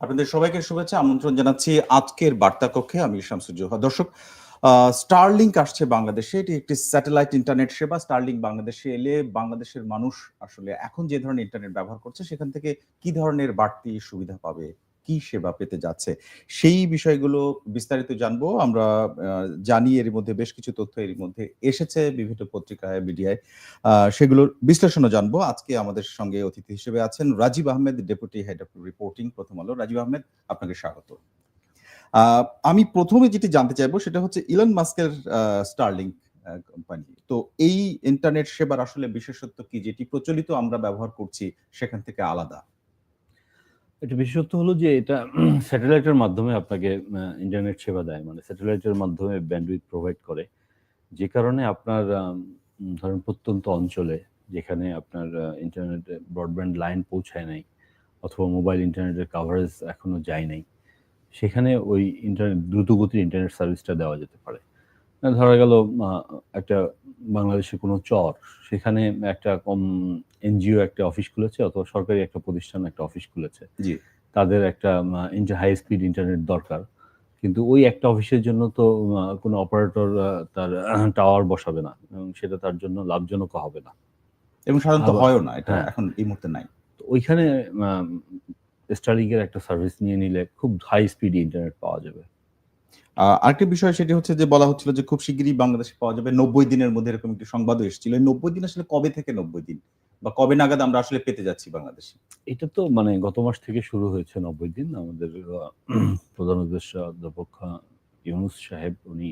আপনাদের সবাইকে শুভেচ্ছা, আমন্ত্রণ জানাচ্ছি আজকের বার্তা কক্ষে। আমি শামসুজ্জোহা দর্শক স্টারলিংক আসছে বাংলাদেশে। এটি একটি স্যাটেলাইট ইন্টারনেট সেবা। স্টারলিংক বাংলাদেশে এলে বাংলাদেশের মানুষ আসলে এখন যে ধরনের ইন্টারনেট ব্যবহার করছে, সেখান থেকে কি ধরনের বাড়তি সুবিধা পাবে? কি সেবা পেতে যাচ্ছে, সেই বিষয়গুলো বিস্তারিত জানব। আমরা জানি এর মধ্যে বেশ কিছু তথ্য এর মধ্যে এসেছে বিভিন্ন পত্রিকায়, মিডিয়ায়। সেগুলোর বিশ্লেষণও জানব। আজকে আমাদের সঙ্গে অতিথি হিসেবে আছেন Rajib Ahmed, deputy head of reporting, Prothom Alo. Rajib Ahmed, আপনাকে স্বাগত। আমি প্রথমে যেটি জানতে চাইব সেটা হচ্ছে ইলন মাস্কের স্টারলিং কোম্পানি তো এই ইন্টারনেট সেবার আসলে বিশেষত্ব কি? যেটি প্রচলিত আমরা ব্যবহার করছি সেখান থেকে আলাদা। এটা বিশেষত্ব হলো যে এটা স্যাটেলাইটের মাধ্যমে আপনাকে ইন্টারনেট সেবা দেয়। মানে স্যাটেলাইটের মাধ্যমে ব্যান্ডউইথ প্রোভাইড করে। যে কারণে আপনার ধরেন প্রত্যন্ত অঞ্চলে যেখানে আপনার ইন্টারনেট ব্রডব্যান্ড লাইন পৌঁছায় নাই অথবা মোবাইল ইন্টারনেটের কাভারেজ এখনও যায় নাই, সেখানে ওই ইন্টারনেট দ্রুতগতির ইন্টারনেট সার্ভিসটা দেওয়া যেতে পারে। ধরা গেল একটা বাংলাদেশের কোনো চর সেখানে একটা কম এনজিও একটা অফিস খুলেছে অথবা সরকারি একটা প্রতিষ্ঠান একটা অফিস খুলেছে। জি। তাদের একটা হাই স্পিড ইন্টারনেট দরকার। কিন্তু ওই একটা অফিসের জন্য তো কোনো অপারেটর তার টাওয়ার বসাবে না এবং সেটা তার জন্য লাভজনক হবে না। এবং সাধারণত হয়ও না এটা হ্যাঁ। এখন এই মুহূর্তে নাই। তো ওইখানে স্টারলিংকের একটা সার্ভিস নিয়ে নিলে খুব হাই স্পিড ইন্টারনেট পাওয়া যাবে। আরেকটি বিষয় সেটি হচ্ছে যে বলা হচ্ছিল যে খুব শিগগিরই বাংলাদেশে পাওয়া যাবে নব্বই দিনের মধ্যে এরকম একটি সংবাদও এসেছিল। নব্বই দিন আসলে কবে থেকে নব্বই দিন? বা কবে নাগাদ আমরা আসলে পেতে যাচ্ছি বাংলাদেশে? এটা তো মানে গত মাস থেকে শুরু হয়েছে নব্বই দিন। আমাদের প্রধান উদ্দেশ্য অধ্যাপক ইউনুস সাহেব উনি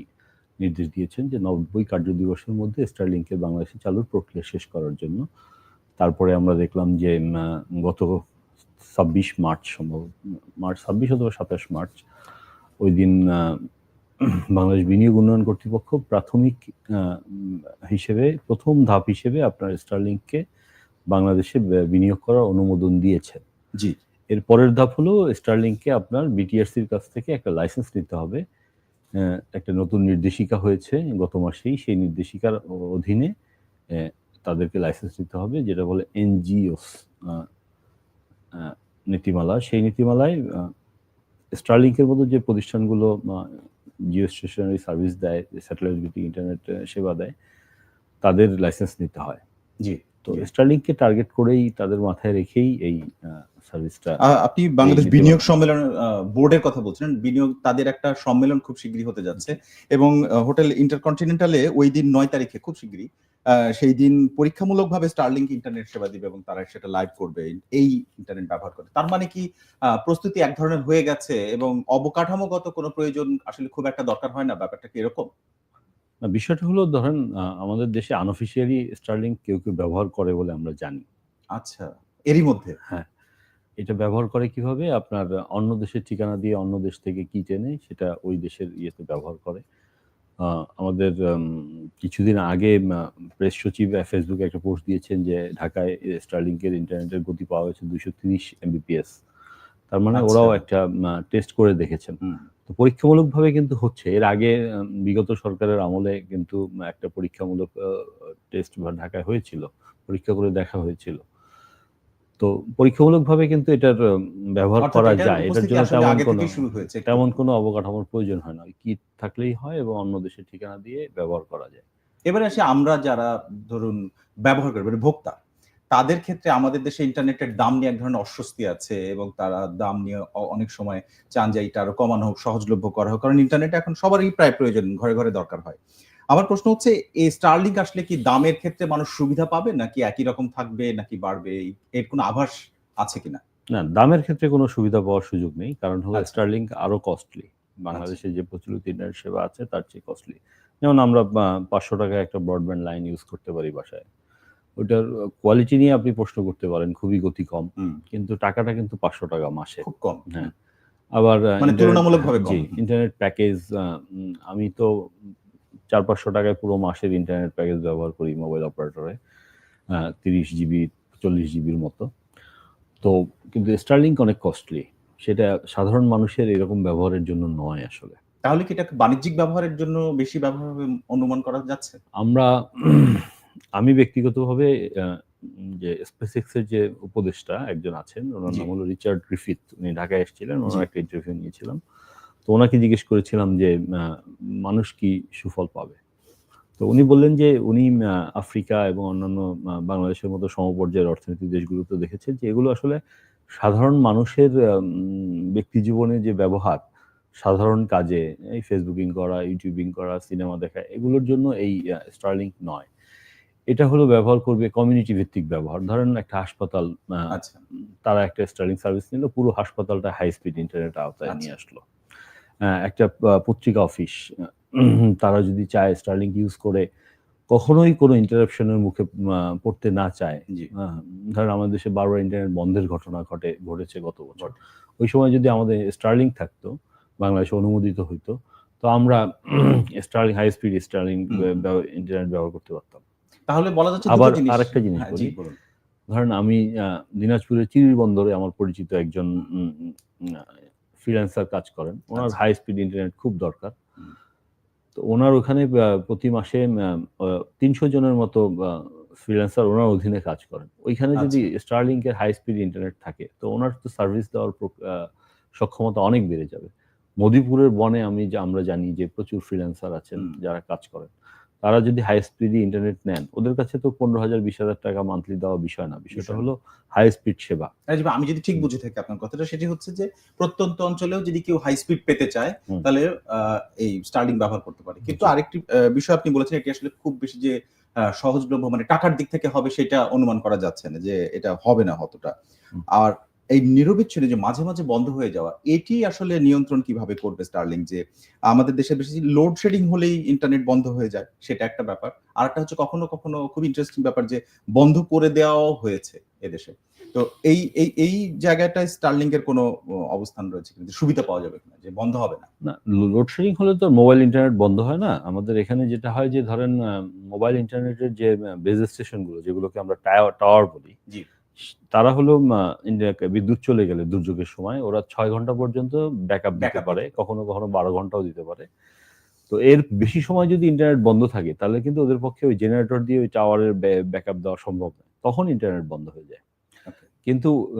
নির্দেশ দিয়েছেন যে নব্বই কার্য দিবসের মধ্যে স্টারলিংকে বাংলাদেশে চালুর প্রক্রিয়া শেষ করার জন্য। তারপরে আমরা দেখলাম যে গত ছাব্বিশ মার্চ সম্ভব মার্চ ছাব্বিশ অথবা সাতাশ মার্চ ওই দিন বাংলাদেশ বিনিয়োগ উন্নয়ন কর্তৃপক্ষ প্রাথমিক হিসেবে প্রথম ধাপ হিসেবে আপনার স্টারলিংককে বাংলাদেশে বিনিয়োগ করার অনুমোদন দিয়েছে। জি। এর পরের ধাপ হলো স্টারলিংকে আপনার বিটিআরসির কাছ থেকে একটা লাইসেন্স নিতে হবে। একটা নতুন নির্দেশিকা হয়েছে গত মাসেই সেই নির্দেশিকার অধীনে তাদেরকে লাইসেন্স নিতে হবে যেটা বলে এনজিওস নীতিমালা। সেই নীতিমালায় স্টারলিংকের মতো যে প্রতিষ্ঠানগুলো জিও স্টেশনারি সার্ভিস দেয় স্যাটেলাইট ভিত্তিক ইন্টারনেট সেবা দেয় তাদের লাইসেন্স নিতে হয়। জি তো স্টারলিংকে টার্গেট করেই তাদের মাথায় রেখেই এই সার্ভিসটা আপনি বাংলাদেশ। বিনিয়োগ সম্মেলন বোর্ডের কথা বলছিলেন। বিনিয়োগ তাদের একটা সম্মেলন খুব শীঘ্রই হতে যাচ্ছে। এবং হোটেল ইন্টারকন্টিনেন্টালে ওই দিন নয় তারিখে খুব শীঘ্রই সেই দিন পরীক্ষামূলকভাবে স্টারলিংক ইন্টারনেট সেবা দিবে এবং তারা সেটা লাইভ করবে এই ইন্টারনেট ব্যবহার করে তার মানে কি প্রস্তুতি এক ধরনের হয়ে গেছে এবং অবকাঠামোগত কোনো প্রয়োজন আসলে খুব একটা দরকার হয় না ব্যাপারটা কি এরকম? না, বিষয়টা হলো ধরেন আমাদের দেশে আনঅফিসিয়ালি স্টারলিংক কেউ কেউ ব্যবহার করে বলে আমরা জানি। আচ্ছা এরই মধ্যে? এটা ব্যবহার করে কীভাবে? আপনার অন্য দেশের ঠিকানা দিয়ে অন্য দেশ থেকে কি টেনে সেটা ওই দেশের ইয়েতে ব্যবহার করে। আমাদের কিছুদিন আগে প্রেস সচিব ফেসবুকে একটা পোস্ট দিয়েছেন যে ঢাকায় স্টারলিংকের ইন্টারনেটের গতি পাওয়া হয়েছে দুইশো তিরিশ এমবিপিএস তার মানে আচ্ছা। ওরাও একটা টেস্ট করে দেখেছেন। তো পরীক্ষামূলকভাবে কিন্তু হচ্ছে। এর আগে বিগত সরকারের আমলে কিন্তু একটা পরীক্ষামূলক টেস্ট ঢাকায় হয়েছিল। পরীক্ষা করে দেখা হয়েছিল। তো পরীক্ষামূলকভাবে কিন্তু এটার ব্যবহার করা যায়। এটার জন্য তেমন কোনো শুরু তেমন কোনো অবকাঠামোর প্রয়োজন হয় না। কি থাকলেই হয় এবং অন্য দেশের ঠিকানা দিয়ে ব্যবহার করা যায়। এবারে আসে আমরা যারা ধরুন ব্যবহার করি মানে ভোক্তা তাদের ক্ষেত্রে আমাদের দেশে ইন্টারনেটের দাম নিয়ে এক ধরনের অস্বস্তি আছে এবং তারা দাম নিয়ে অনেক সময় চান যে এটা আরও কমানো হোক সহজলভ্য করা হোক। কারণ ইন্টারনেট এখন সবারই প্রায় প্রয়োজন ঘরে ঘরে দরকার হয়। আমার প্রশ্ন হচ্ছে এই স্টারলিংক আসলে কি দামের ক্ষেত্রে মানুষ সুবিধা পাবে নাকি একই রকম থাকবে নাকি বাড়বে? এর কোনো আভাস আছে কিনা? না দামের ক্ষেত্রে কোনো সুবিধা পাওয়ার সুযোগ নেই কারণ হলো আচ্ছা। স্টারলিংক আরও কস্টলি বাংলাদেশে যে প্রচলিত ইন্টারনেট সেবা আছে তার চেয়ে কস্টলি যেমন আমরা পাঁচশো টাকায় একটা ব্রডব্যান্ড লাইন ইউজ করতে পারি বাসায়। ওটার কোয়ালিটি নিয়ে আপনি প্রশ্ন করতে পারেন খুবই গতি কম। কিন্তু টাকাটা কিন্তু পাঁচশো টাকা মাসে। খুব কম। হ্যাঁ। আবার তুলনামূলকভাবে। ইন্টারনেট প্যাকেজ আমি তো চার পাঁচশো টাকায় পুরো মাসের ইন্টারনেট প্যাকেজ ব্যবহার করি মোবাইল অপারেটরে তিরিশ জিবি চল্লিশ জিবির মতো। তো কিন্তু স্টারলিংক অনেক কস্টলি সেটা সাধারণ মানুষের এরকম ব্যবহারের জন্য নয় আসলে। তাহলে কি এটা বাণিজ্যিক ব্যবহারের জন্য বেশি ব্যবহার অনুমান করা যাচ্ছে? আমরা আমি ব্যক্তিগতভাবে যে স্পেসিক্স এর যে উপদেষ্টা একজন আছেন ওনার নাম হলো রিচার্ড গ্রিফিথ। উনি ঢাকায় এসেছিলেন ওনার একটা ইন্টারভিউ নিয়েছিলাম। তো ওনাকে জিজ্ঞেস করেছিলাম যে মানুষ কি সুফল পাবে? তো উনি বললেন যে উনি আফ্রিকা এবং অন্যান্য বাংলাদেশের মতো সমপর্যায়ের অর্থনৈতিক দেশগুলোতে দেখেছেন যে এগুলো আসলে সাধারণ মানুষের ব্যক্তি জীবনে যে ব্যবহার সাধারণ কাজে এই ফেসবুকিং করা ইউটিউবিং করা সিনেমা দেখা এগুলোর জন্য এই স্টারলিংক নয়। এটা হলো ব্যবহার করবে কমিউনিটি ভিত্তিক ব্যবহার। ধরেন একটা হাসপাতাল আচ্ছা। তারা একটা স্টার্লিং সার্ভিস নিল পুরো হাসপাতালটা হাই স্পিড ইন্টারনেট আওতায় আচ্ছা। নিয়ে আসলো। আহ, একটা পত্রিকা অফিস তারা যদি চায় স্টার্লিং ইউজ করে কখনোই কোনো ইন্টারাপশনের মুখে পড়তে না চায়। ধরেন আমাদের দেশে বারবার ইন্টারনেট বন্ধের ঘটনা ঘটে ঘটেছে গত বছর। ওই সময় যদি আমাদের স্টার্লিং থাকতো বাংলাদেশে অনুমোদিত হইতো তো আমরা Starlink high speed Starlink internet ব্যবহার করতে পারতাম। তাহলে বলা যাচ্ছে আবার আরেকটা জিনিস হ্যাঁ। ধরেন আমি দিনাজপুরের চিরির বন্দরে আমার পরিচিত একজন ফ্রিল্যান্সার কাজ করেন। ওনার। হাই স্পিড ইন্টারনেট খুব দরকার। তো ওনার ওখানে প্রতি মাসে তিনশো জনের মতো ফ্রিল্যান্সার ওনার অধীনে কাজ করেন। ওইখানে যদি। স্টারলিংকের হাই স্পিড ইন্টারনেট থাকে তো ওনার তো সার্ভিস দেওয়ার সক্ষমতা অনেক বেড়ে যাবে। মদিপুরের বনে আমি যা- আমরা জানি যে প্রচুর ফ্রিল্যান্সার আছেন যারা কাজ করেন। তারা যদি হাই স্পিডি ইন্টারনেট নেন ওদের কাছে তো পনেরো হাজার বিশ হাজার টাকা মান্থলি দেওয়া বিষয় না। বিষয়টা বিষয়। হলো হাই স্পিড সেবা। আমি যদি ঠিক বুঝে থাকি আপনার কথাটা সেটি হচ্ছে যে প্রত্যন্ত অঞ্চলেও যদি কেউ হাই স্পিড পেতে চায় তাহলে আহ, এই স্টার্লিং ব্যবহার করতে পারে। কিন্তু আরেকটি বিষয় আপনি বলেছেন এটি আসলে খুব বেশি যে আহ, সহজলভ্য মানে টাকার দিক থেকে হবে সেটা অনুমান করা যাচ্ছে না যে এটা হবে না অতটা আর এই নিরবিচ্ছিন্ন যে মাঝে মাঝে বন্ধ হয়ে যাওয়া এটি আসলে নিয়ন্ত্রণ কীভাবে করবে স্টার্লিং যে আমাদের দেশে বেশি লোডশেডিং হলেই ইন্টারনেট বন্ধ হয়ে যায় সেটা একটা ব্যাপার। আর একটা হচ্ছে কখনো কখনো খুব ইন্টারেস্টিং ব্যাপার যে বন্ধ করে দেওয়াও হয়েছে এদেশে। তো এই এই এই জায়গাটায় স্টার্লিং এর কোনো অবস্থান রয়েছে কিন্তু সুবিধা পাওয়া যাবে কিনা যে বন্ধ হবে না? না লোডশেডিং হলে তো মোবাইল ইন্টারনেট বন্ধ হয় না। আমাদের এখানে যেটা হয় যে ধরেন মোবাইল ইন্টারনেটের যে বেজ স্টেশনগুলো যেগুলোকে আমরা টাওয়ার টাওয়ার বলি জি। তারা হলো আহ, ইন্ডিয়া- বিদ্যুৎ চলে গেলে দুর্যোগের সময়। ওরা ছয় ঘণ্টা পর্যন্ত ব্যাকআপ দিতে পারে কখনো কখনো বারো ঘন্টাও দিতে পারে। তো এর বেশি সময় যদি ইন্টারনেট বন্ধ থাকে তাহলে কিন্তু ওদের পক্ষে ওই জেনারেটর দিয়ে ওই টাওয়ারের ব্যাকআপ দেওয়া সম্ভব নয়। তখন ইন্টারনেট বন্ধ হয়ে যায়. কিন্তু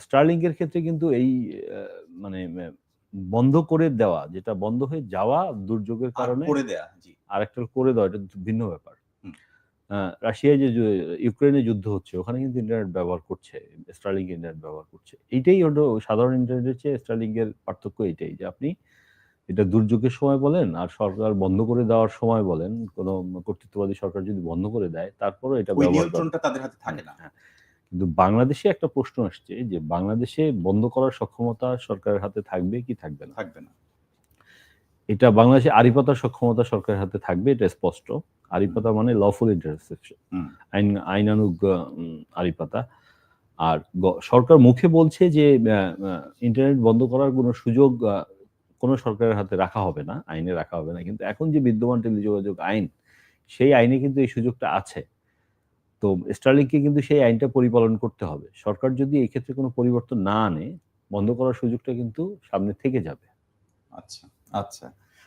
স্টারলিংক এর ক্ষেত্রে কিন্তু এই মানে বন্ধ করে দেওয়া যেটা বন্ধ হয়ে যাওয়া দুর্যোগের কারণে করে জি। আর একটা করে দেওয়া এটা ভিন্ন ব্যাপার। রাশিয়ায় যে ইউক্রেনে যুদ্ধ হচ্ছে ওখানে কিন্তু ইন্টারনেট ব্যবহার করছে স্টারলিংক ইন্টারনেট ব্যবহার করছে। এইটাই হলো সাধারণ ইন্টারনেটের চেয়ে স্টারলিংক এর পার্থক্য এটাই যে আপনি এটা দুর্যোগের সময় বলেন আর সরকার বন্ধ করে দেওয়ার সময় বলেন কোনো কর্তৃত্ববাদী সরকার যদি বন্ধ করে দেয় তারপরও এটা নিয়ন্ত্রণটা তাদের হাতে থাকে না। হ্যাঁ। কিন্তু বাংলাদেশে একটা প্রশ্ন আসছে যে বাংলাদেশে বন্ধ করার সক্ষমতা সরকারের হাতে থাকবে কি থাকবে না? থাকবে না। এটা বাংলাদেশে আরিপাতার সক্ষমতা সরকারের হাতে থাকবে এটা স্পষ্ট। আরিপাতা মানে লফুল ইন্টারসেপশন আইন আইনানুগ আরিপাতা আর সরকার মুখে বলছে যে ইন্টারনেট বন্ধ করার কোনো সুযোগ কোনো সরকারের হাতে রাখা হবে না আইনে রাখা হবে না। কিন্তু এখন যে বিদ্যমান টেলিযোগাযোগ আইন সেই আইনে কিন্তু এই সুযোগটা আছে। তো স্টারলিংকে কিন্তু সেই আইনটা পরিপালন করতে হবে। সরকার যদি এই ক্ষেত্রে কোনো পরিবর্তন না আনে বন্ধ করার সুযোগটা কিন্তু সামনে থেকে যাবে। আচ্ছা। আচ্ছা।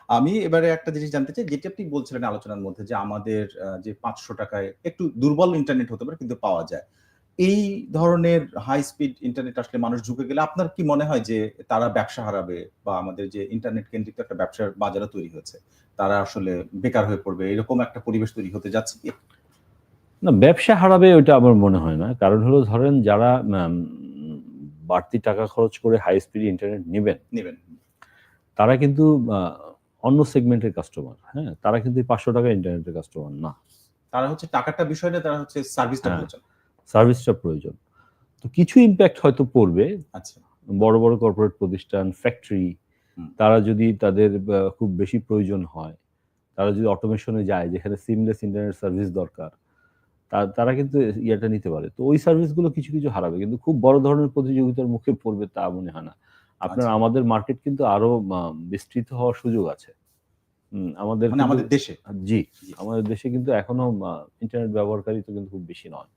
আমি এবারে একটা জিনিস জানতে চাই যেটি আপনি বলছিলেন আলোচনার মধ্যে যে আমাদের যে পাঁচশো টাকায় একটু দুর্বল ইন্টারনেট হতে পারে কিন্তু পাওয়া যায়। এই ধরনের হাই স্পিড ইন্টারনেট আসলে মানুষ ঝুঁকে গেলে আপনার কি মনে হয় যে তারা ব্যবসা হারাবে বা আমাদের যে ইন্টারনেট কেন্দ্রিক একটা ব্যবসার বাজারও তৈরি হয়েছে তারা আসলে বেকার হয়ে পড়বে এরকম একটা পরিবেশ তৈরি হতে যাচ্ছে কি? না ব্যবসা হারাবে ওইটা আমার মনে হয় না। কারণ হলো ধরেন যারা বাড়তি টাকা খরচ করে হাই স্পিড ইন্টারনেট নেবেন নেবেন তারা কিন্তু অন্য সেগমেন্টের কাস্টমার হ্যাঁ? তারা কিন্তু পাঁচশো টাকা ইন্টারনেটের কাস্টমার না। তারা হচ্ছে টাকাটা বিষয় না তারা হচ্ছে সার্ভিসটা হ্যাঁ। প্রয়োজন। সার্ভিসটা প্রয়োজন। তো কিছু ইম্প্যাক্ট হয়তো পড়বে। আচ্ছা। বড় বড় কর্পোরেট প্রতিষ্ঠান ফ্যাক্টরি তারা যদি তাদের খুব বেশি প্রয়োজন হয় তারা যদি অটোমেশনে যায় যেখানে সিমলেস ইন্টারনেট সার্ভিস দরকার তারা কিন্তু ইয়েটা নিতে পারে। তো ওই সার্ভিসগুলো কিছু কিছু হারাবে। কিন্তু খুব বড় ধরনের প্রতিযোগিতার মুখে পড়বে তা মনে হয় না। আপনার আচ্ছা। আমাদের মার্কেট কিন্তু আরও বিস্তৃত হওয়ার সুযোগ আছে। আমাদের মানে আমাদের দেশে? জি। আমাদের দেশে কিন্তু এখনও ইন্টারনেট ব্যবহারকারী তো কিন্তু খুব বেশি নয়।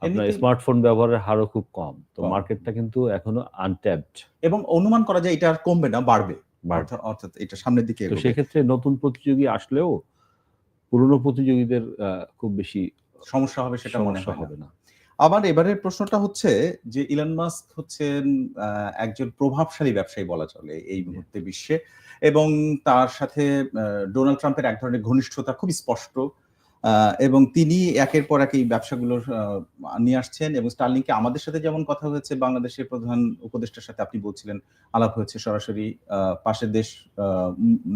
আপনার স্মার্টফোন ব্যবহারের হারও খুব কম। তো মার্কেটটা কিন্তু এখনও আনট্যাপড এবং অনুমান করা যায় এটা আর কমবে না বাড়বে। অর্থাৎ- এটা সামনের দিকে তো সেক্ষেত্রে নতুন প্রতিযোগী আসলেও পুরনো প্রতিযোগীদের খুব বেশি সমস্যা হবে সেটা মনে হবে না। আমার এবারের প্রশ্নটা হচ্ছে যে ইলন মাস্ক হচ্ছেন একজন প্রভাবশালী ব্যবসায়ী বলা চলে এই মুহূর্তে বিশ্বে এবং তার সাথে ডোনাল্ড ট্রাম্পের এক ধরনের ঘনিষ্ঠতা খুব স্পষ্ট। এবং তিনি একের পর এক এই ব্যবসাগুলো নিয়ে আসছেন এবং স্টার্লিংকে আমাদের সাথে যেমন কথা হয়েছে বাংলাদেশের প্রধান উপদেষ্টার সাথে আপনি বলছিলেন আলাপ হয়েছে সরাসরি পাশের দেশ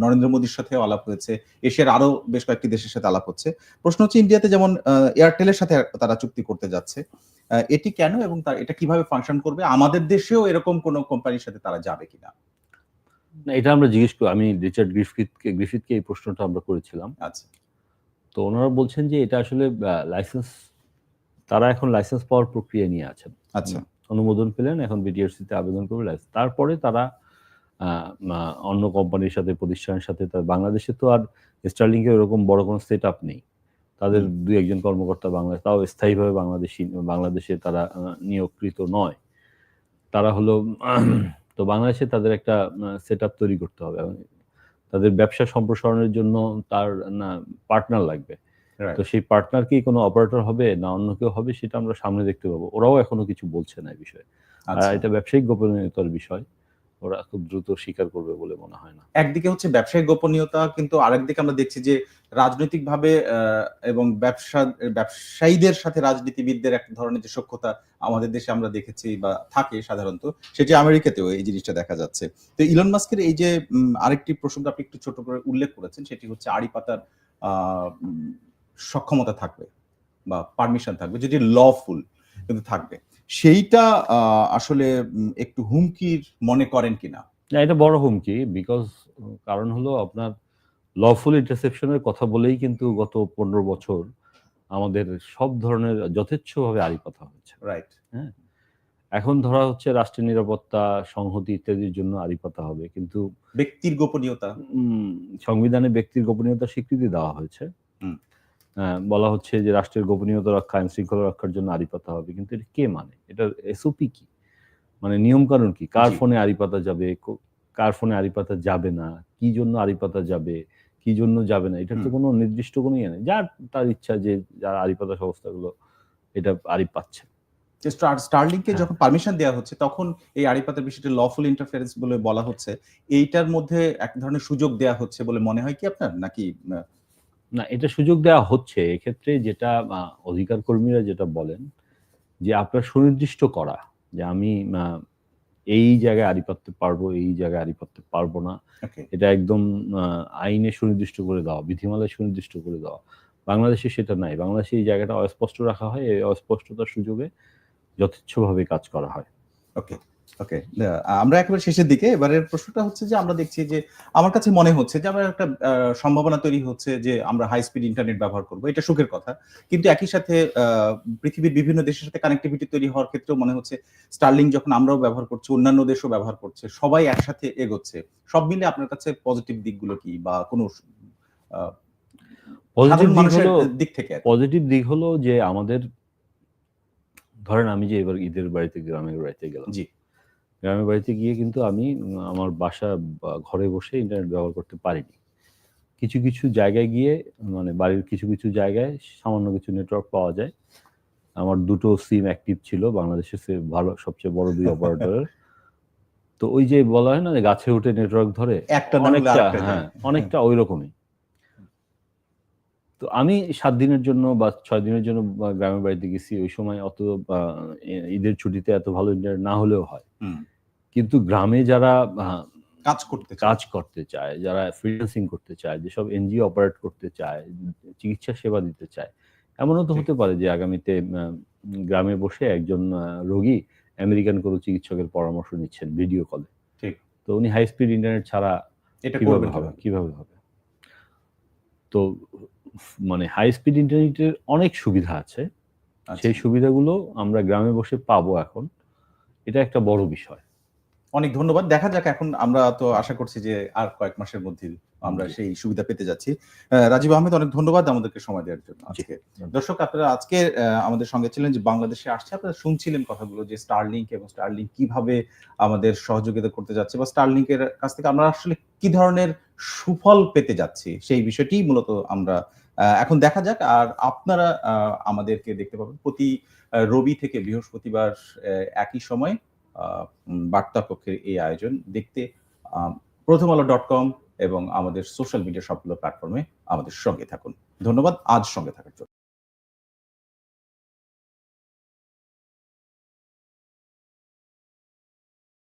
নরেন্দ্র মোদীর সাথেও আলাপ হয়েছে এশিয়ার আরও বেশ কয়েকটি দেশের সাথে আলাপ হচ্ছে। প্রশ্ন হচ্ছে ইন্ডিয়াতে যেমন এয়ারটেলের সাথে তারা চুক্তি করতে যাচ্ছে এটি কেন এবং তার এটা কীভাবে ফাংশন করবে আমাদের দেশেও এরকম কোনো কোম্পানির সাথে তারা যাবে কিনা? না, এটা আমরা জিজ্ঞেস করি আমি রিচার্ড গ্রিফিথকে গ্রিফিথকে এই প্রশ্নটা আমরা করেছিলাম। আচ্ছা। তো ওনারা বলছেন যে এটা আসলে লাইসেন্স তারা এখন লাইসেন্স পাওয়ার প্রক্রিয়া নিয়ে আছেন। আচ্ছা। অনুমোদন পেলেন এখন বিটিআরসি তে আবেদন করবে লাইসেন্স তারপরে তারা অন্য কোম্পানির সাথে প্রতিষ্ঠানের সাথে তার বাংলাদেশে তো আর স্টার্লিং এর এরকম বড় কোনো সেট আপ নেই। তাদের। দুই একজন কর্মকর্তা বাংলাদেশ তাও স্থায়ীভাবে বাংলাদেশি বাংলাদেশে তারা নিয়োগকৃত নয়। তারা হলো তো বাংলাদেশে তাদের একটা সেট আপ তৈরি করতে হবে। তাদের ব্যবসা সম্প্রসারণের জন্য তার না পার্টনার লাগবে। তো সেই পার্টনার কি কোনো অপারেটর হবে না অন্য কেউ হবে সেটা আমরা সামনে দেখতে পাবো। ওরাও এখনও কিছু বলছে না এই বিষয়ে। আর আচ্ছা। এটা ব্যবসায়িক গোপনীয়তার বিষয়। ওরা খুব দ্রুত স্বীকার করবে বলে মনে হয় না। একদিকে হচ্ছে ব্যবসায়িক গোপনীয়তা, কিন্তু আরেকদিকে আমরা দেখছি যে রাজনৈতিকভাবে এবং ব্যবসা, ব্যবসায়ীদের সাথে রাজনীতিবিদদের এক ধরনের যে সক্ষতা আমাদের দেশে আমরা দেখেছি বা থাকে সাধারণত, সেটি আমেরিকাতেও এই জিনিসটা দেখা যাচ্ছে। তো ইলন মাস্কের এই যে আরেকটি প্রসঙ্গ আপনি একটু ছোট করে উল্লেখ করেছেন, সেটি হচ্ছে আড়ি পাতার সক্ষমতা থাকবে বা পারমিশন থাকবে, যেটি লফুল কিন্তু থাকবে। সেইটা আসলে একটু হুমকির মনে করেন কিনা? না এটা বড় হুমকি বিকজ কারণ হলো আপনার লফুল ইন্টারসেপশনের কথা বলেই কিন্তু গত পনেরো বছর আমাদের সব ধরনের যথেচ্ছভাবে আড়ি কথা হচ্ছে রাইট হ্যাঁ? এখন ধরা হচ্ছে রাষ্ট্রের নিরাপত্তা সংহতি ইত্যাদির জন্য আড়ি পাতা হবে কিন্তু ব্যক্তির গোপনীয়তা। সংবিধানে ব্যক্তির গোপনীয়তা স্বীকৃতি দেওয়া হয়েছে। বলা হচ্ছে যে রাষ্ট্রের গোপনীয়তা রক্ষা আইন শৃঙ্খলা রক্ষার জন্য আড়ি পাতা হবে। কিন্তু এটা কে মানে? এটার এসওপি কি? মানে নিয়ম কানুন কি? কার ফোনে আড়ি পাতা যাবে কার ফোনে আড়ি পাতা যাবে না? কি জন্য আড়ি পাতা যাবে? কি জন্য যাবে না? এটার তো কোনো নির্দিষ্ট কোনো ইয়ে নেই। যার তার ইচ্ছা যে যার আড়ি পাতা সংস্থাগুলো এটা আড়ি পাচ্ছে। স্টারলিংকে হ্যাঁ। যখন পারমিশন দেওয়া হচ্ছে তখন এই আড়িপাতার বিষয়টি লফুল ইন্টারফারেন্স বলে বলা হচ্ছে। এইটার মধ্যে এক ধরনের সুযোগ দেওয়া হচ্ছে বলে মনে হয় কি আপনার? নাকি না এটা সুযোগ দেওয়া হচ্ছে। এক্ষেত্রে যেটা অধিকার কর্মীরা যেটা বলেন যে আপনার সুনির্দিষ্ট করা যে আমি এই জায়গায় আড়ি পাততে পারব এই জায়গায় আড়ি পাততে পারব না। এটা একদম আইনে সুনির্দিষ্ট করে দেওয়া বিধিমালায় সুনির্দিষ্ট করে দেওয়া। বাংলাদেশে সেটা নাই। বাংলাদেশে এই জায়গাটা অস্পষ্ট রাখা হয়। এই অস্পষ্টতার সুযোগে যথেচ্ছভাবে কাজ করা হয়। ওকে ওকে আমরা একেবারে শেষের দিকে। এবারের প্রশ্নটা হচ্ছে যে আমরা দেখছি যে আমার কাছে মনে হচ্ছে যে আমার একটা সম্ভাবনা তৈরি হচ্ছে যে আমরা হাই স্পিড ইন্টারনেট ব্যবহার করব। এটা সুখের কথা। কিন্তু একই সাথে পৃথিবীর বিভিন্ন দেশের সাথে কানেক্টিভিটি তৈরি হওয়ার ক্ষেত্রেও মনে হচ্ছে স্টার্লিং যখন আমরাও ব্যবহার করছি অন্যান্য দেশও ব্যবহার করছে সবাই একসাথে এগোচ্ছে। সব মিলে আপনার কাছে পজিটিভ দিকগুলো কি? বা কোনো পজিটিভ দিক থেকে পজিটিভ দিক হলো যে আমাদের ধরেন আমি যে এবার ঈদের বাড়িতে গ্রামের বাড়িতে গেলাম। জি। গ্রামের বাড়িতে গিয়ে কিন্তু আমি আমার বাসা ঘরে বসে ইন্টারনেট ব্যবহার করতে পারিনি। কিছু কিছু জায়গায় গিয়ে মানে বাড়ির কিছু কিছু জায়গায় সামান্য কিছু নেটওয়ার্ক পাওয়া যায়। আমার দুটো সিম অ্যাক্টিভ ছিল বাংলাদেশের ভালো সবচেয়ে বড় দুই অপারেটরের তো ওই যে বলা হয় না যে গাছে উঠে নেটওয়ার্ক ধরে? একটা অনেকটা হ্যাঁ অনেকটা ওই রকমই। তো আমি সাত দিনের জন্য বা ছয় দিনের জন্য গ্রামের বাড়িতে গেছি। ওই সময় অত ঈদের ছুটিতে এত ভালো ইন্টারনেট না হলেও হয়। কিন্তু গ্রামে যারা কাজ করতে কাজ করতে চায় যারা ফ্রিল্যান্সিং করতে চায় যেসব এনজিও অপারেট করতে চায় চিকিৎসা সেবা দিতে চায় এমনও তো হতে পারে যে আগামীতে গ্রামে বসে একজন রোগী আমেরিকান কোনো চিকিৎসকের পরামর্শ নিচ্ছেন ভিডিও কলে ঠিক। তো উনি হাই স্পিড ইন্টারনেট ছাড়া এটা কীভাবে হবে হবে কীভাবে? হবে? তো মানে হাই স্পিড ইন্টারনেটের অনেক সুবিধা আছে। আচ্ছা। সেই সুবিধাগুলো আমরা গ্রামে বসে পাবো এখন। এটা একটা বড় বিষয়। অনেক ধন্যবাদ। দেখা যাক এখন আমরা তো আশা করছি যে আর কয়েক মাসের মধ্যে আমরা সেই সুবিধা পেতে যাচ্ছি। রাজীব আহমেদ অনেক ধন্যবাদ আমাদেরকে সময় দেওয়ার জন্য আজকে। দর্শক আপনারা আজকে আমাদের সঙ্গে ছিলেন যে বাংলাদেশে আসছে। আপনারা শুনছিলেন কথাগুলো যে স্টারলিংক এবং স্টারলিংক কীভাবে আমাদের সহযোগিতা করতে যাচ্ছে বা স্টারলিংক এর কাছ থেকে আমরা আসলে কি ধরনের সুফল পেতে যাচ্ছি সেই বিষয়টি মূলত আমরা আহ, এখন দেখা যাক। আর আপনারা আহ, আমাদেরকে দেখতে পাবেন প্রতি রবি থেকে বৃহস্পতিবার একই সময়। বার্তা কক্ষের এই আয়োজন দেখতে প্রথম আলো ডট কম এবং আমাদের সোশ্যাল মিডিয়া সবগুলো প্ল্যাটফর্মে আমাদের সঙ্গে থাকুন। ধন্যবাদ, আজ সঙ্গে থাকার জন্য।